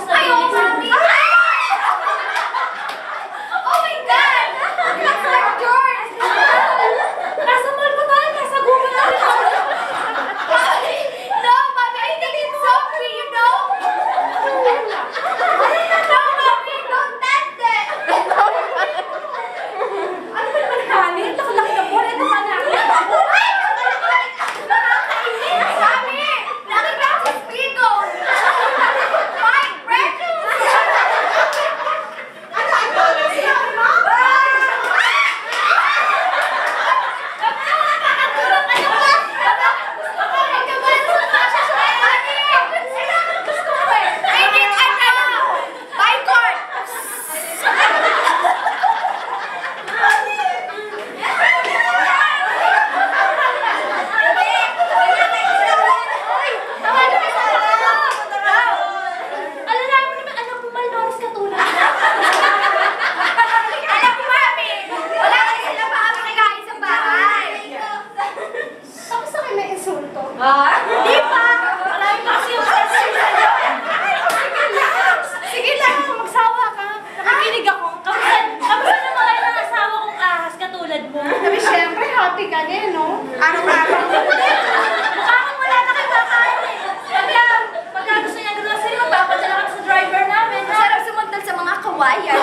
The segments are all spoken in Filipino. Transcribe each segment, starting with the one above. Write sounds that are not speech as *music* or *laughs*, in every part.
What's the Ah? Di ba? Marami kasi yung question na yun. Ka. Nakikinig ako. Kamusta, kamusta na mga ilang kong ahas katulad mo? Sabi, syempre, happy ka niya, no? Araw-araw. Mukha wala na kayo kakain eh. Sabi lang, pagka gusto niya grocery, magpapadala sa driver namin. Masarap sumundal sa mga kawayan.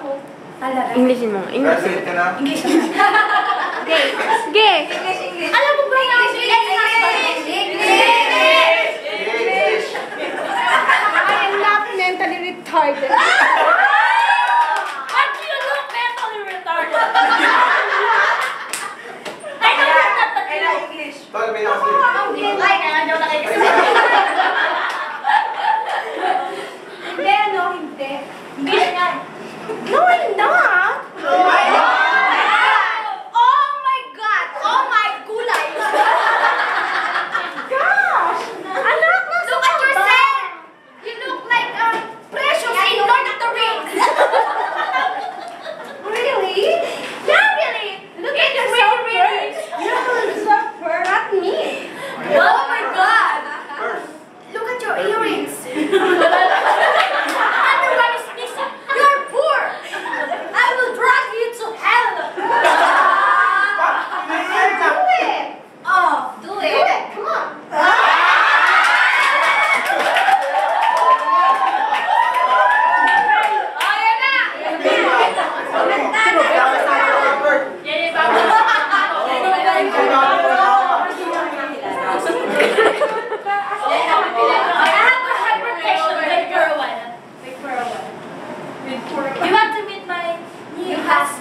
ako. Talaga? Englishin mo. English. Graduate ka na? English. Sige. Sige. English, English. Alam mo ba yung English? English! English! English! I am not mentally retarded. Aren't not mentally retarded? I. English. Tol, may nakasin. English. Ay, kaya ano, daw nakikita.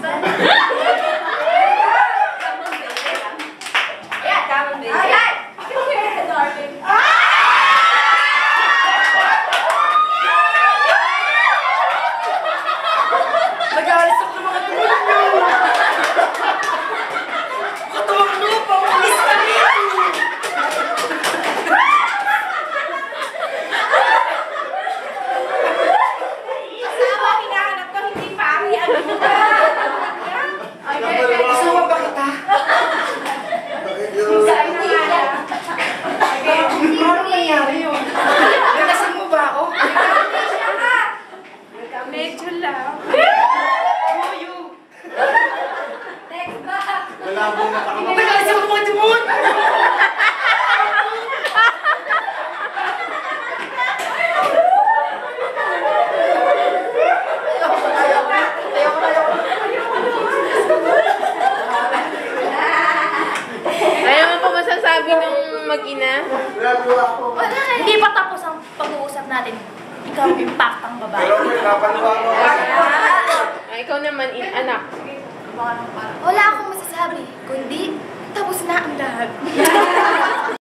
husband. malabo na takamapagod. Tagal sa mga tibon! sabi ng mag-ina? Hindi pa tapos ang pag-uusap natin. Ikaw ang impact ang babae. Pero may kapanawa mo. Ah, ikaw naman, in anak. Wala akong masasabi, kundi tapos na ang lahat. *laughs*